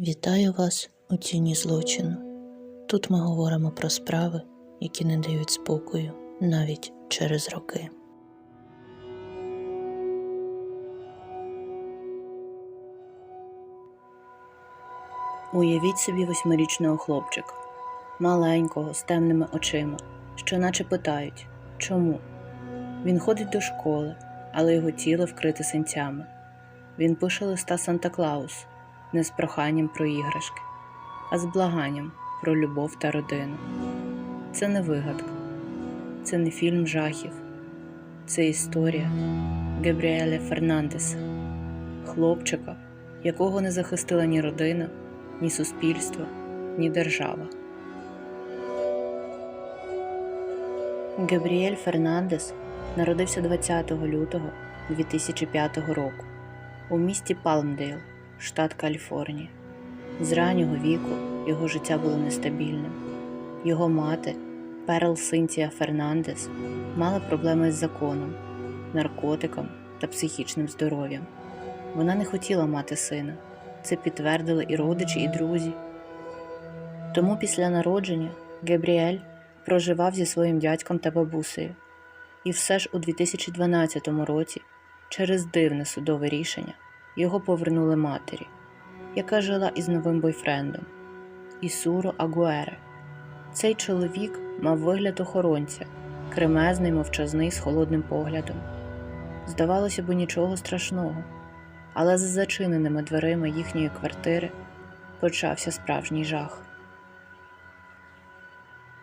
Вітаю вас у тіні злочину. Тут ми говоримо про справи, які не дають спокою навіть через роки. Уявіть собі восьмирічного хлопчика, маленького, з темними очима, що наче питають чому? Він ходить до школи, але його тіло вкрите синцями. Він пише листа Санта Клаус не з проханням про іграшки, а з благанням про любов та родину. Це не вигадка, це не фільм жахів, це історія Габріеля Фернандеса, хлопчика, якого не захистила ні родина, ні суспільство, ні держава. Габріель Фернандес народився 20 лютого 2005 року у місті Палмдейл, штат Каліфорнія. З раннього віку його життя було нестабільним. Його мати, Перл Синтія Фернандес, мала проблеми з законом, наркотиком та психічним здоров'ям. Вона не хотіла мати сина. Це підтвердили і родичі, і друзі. Тому після народження Габріель проживав зі своїм дядьком та бабусею. І все ж у 2012 році, через дивне судове рішення, його повернули матері, яка жила із новим бойфрендом Ісуро Агуере. Цей чоловік мав вигляд охоронця, кремезний, мовчазний з холодним поглядом. Здавалося б, нічого страшного, але за зачиненими дверима їхньої квартири почався справжній жах.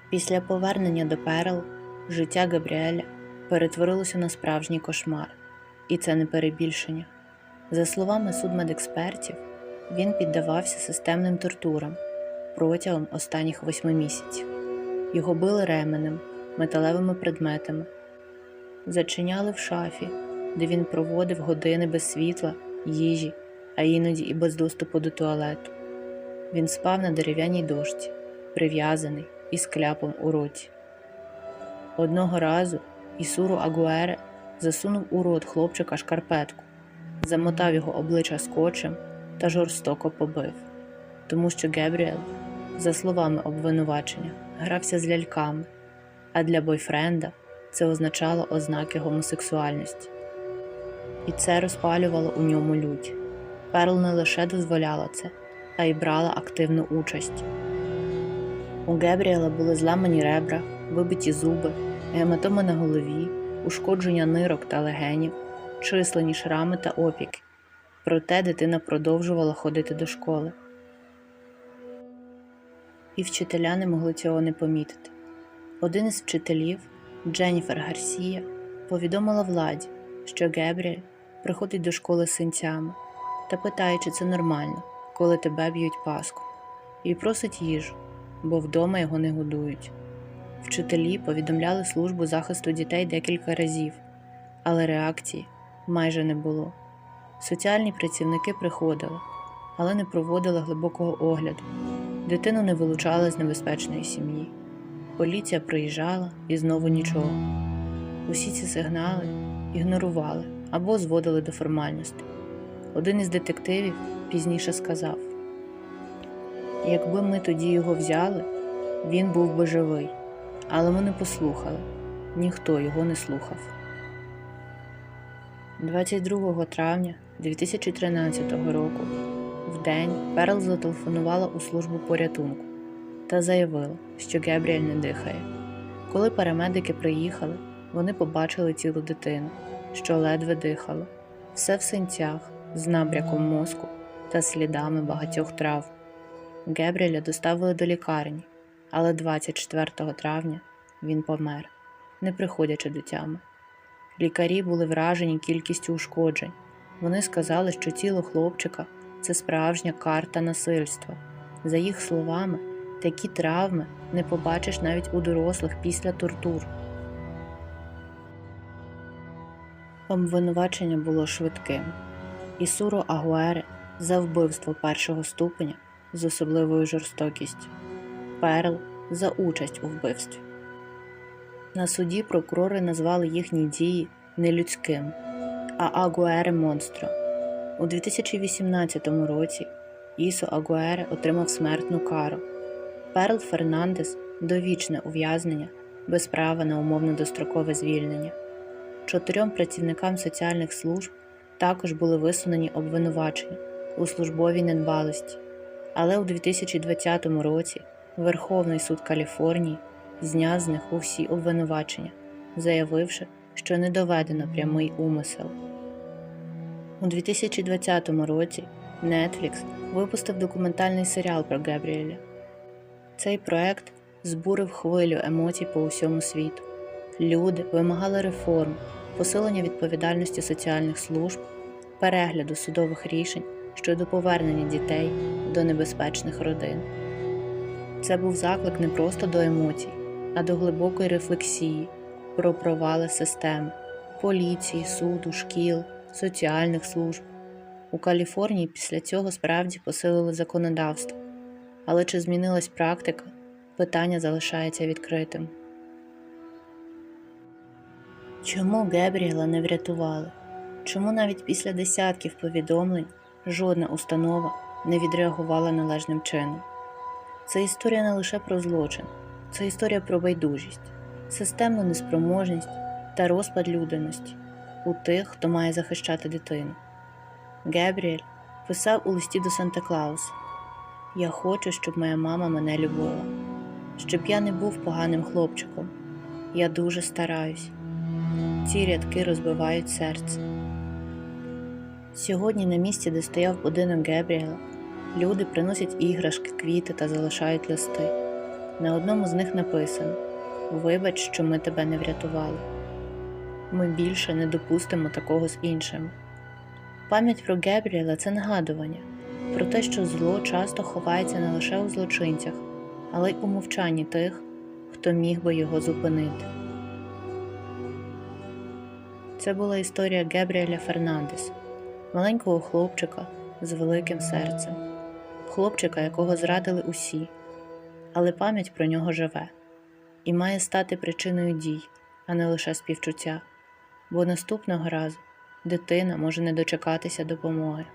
Після повернення до Перл життя Габріеля перетворилося на справжній кошмар, і це не перебільшення. За словами судмедекспертів, він піддавався системним тортурам протягом останніх восьми місяців. Його били ременем, металевими предметами, зачиняли в шафі, де він проводив години без світла, їжі, а іноді і без доступу до туалету. Він спав на дерев'яній дошці, прив'язаний із кляпом у роті. Одного разу Ісуру Агуере засунув у рот хлопчика шкарпетку, замотав його обличчя скотчем та жорстоко побив, тому що Гебріел, за словами обвинувачення, грався з ляльками, а для бойфренда це означало ознаки гомосексуальності. І це розпалювало у ньому лють. Перл не лише дозволяла це, а й брала активну участь. У Гебріела були зламані ребра, вибиті зуби, гематоми на голові, ушкодження нирок та легенів, численні шрами та опіки. Проте дитина продовжувала ходити до школи. І вчителя не могли цього не помітити. Один із вчителів, Дженніфер Гарсія, повідомила владі, що Гебріель приходить до школи синцями та питає, чи це нормально, коли тебе б'ють паску, і просить їжу, бо вдома його не годують. Вчителі повідомляли службу захисту дітей декілька разів, але реакції майже не було. Соціальні працівники приходили, але не проводили глибокого огляду. Дитину не вилучали з небезпечної сім'ї. Поліція приїжджала і знову нічого. Усі ці сигнали ігнорували або зводили до формальності. Один із детективів пізніше сказав: якби ми тоді його взяли, він був би живий, але ми не послухали, ніхто його не слухав. 22 травня 2013 року в день Перл зателефонувала у службу порятунку та заявила, що Гебріель не дихає. Коли парамедики приїхали, вони побачили тіло дитини, що ледве дихало, все в синцях, з набряком мозку та слідами багатьох трав. Гебріеля доставили до лікарні, але 24 травня він помер, не приходячи до тями. Лікарі були вражені кількістю ушкоджень. Вони сказали, що тіло хлопчика це справжня карта насильства. За їх словами, такі травми не побачиш навіть у дорослих після тортур. Обвинувачення було швидким. Ісуро Агуере за вбивство першого ступеня з особливою жорстокістю, Перл за участь у вбивстві. На суді прокурори назвали їхні дії нелюдськими, а Агуере монстром. У 2018 році Ісо Агуере отримав смертну кару. Перл Фернандес довічне ув'язнення без права на умовно дострокове звільнення. Чотирьом працівникам соціальних служб також були висунені обвинувачення у службовій недбалості, але у 2020 році Верховний суд Каліфорнії зняв з них усі обвинувачення, заявивши, що не доведено прямий умисел. У 2020 році Netflix випустив документальний серіал про Гебріеля. Цей проект збурив хвилю емоцій по усьому світу. Люди вимагали реформ, посилення відповідальності соціальних служб, перегляду судових рішень щодо повернення дітей до небезпечних родин. Це був заклик не просто до емоцій, а до глибокої рефлексії про провали системи, поліції, суду, шкіл, соціальних служб. У Каліфорнії після цього справді посилили законодавство. Але чи змінилась практика? Питання залишається відкритим. Чому Гебріела не врятували? Чому навіть після десятків повідомлень жодна установа не відреагувала належним чином? Це історія не лише про злочин, це історія про байдужість, системну неспроможність та розпад людяності у тих, хто має захищати дитину. Гебріель писав у листі до Санта Клауса Я хочу, щоб моя мама мене любила, щоб я не був поганим хлопчиком. Я дуже стараюсь. Ці рядки розбивають серце. Сьогодні на місці, де стояв будинок Гебріела, люди приносять іграшки, квіти та залишають листи. На одному з них написано Вибач, що ми тебе не врятували. Ми більше не допустимо такого з іншими. Пам'ять про Гебріела це нагадування про те, що зло часто ховається не лише у злочинцях, але й у мовчанні тих, хто міг би його зупинити. Це була історія Гебріеля Фернандеса, маленького хлопчика з великим серцем, хлопчика, якого зрадили усі, але пам'ять про нього живе і має стати причиною дій, а не лише співчуття, бо наступного разу дитина може не дочекатися допомоги.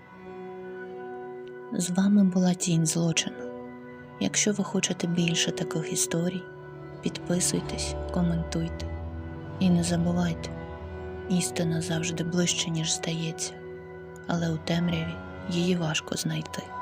З вами була тінь злочину. Якщо ви хочете більше таких історій, підписуйтесь, коментуйте і не забувайте, істина завжди ближче, ніж здається, але у темряві її важко знайти.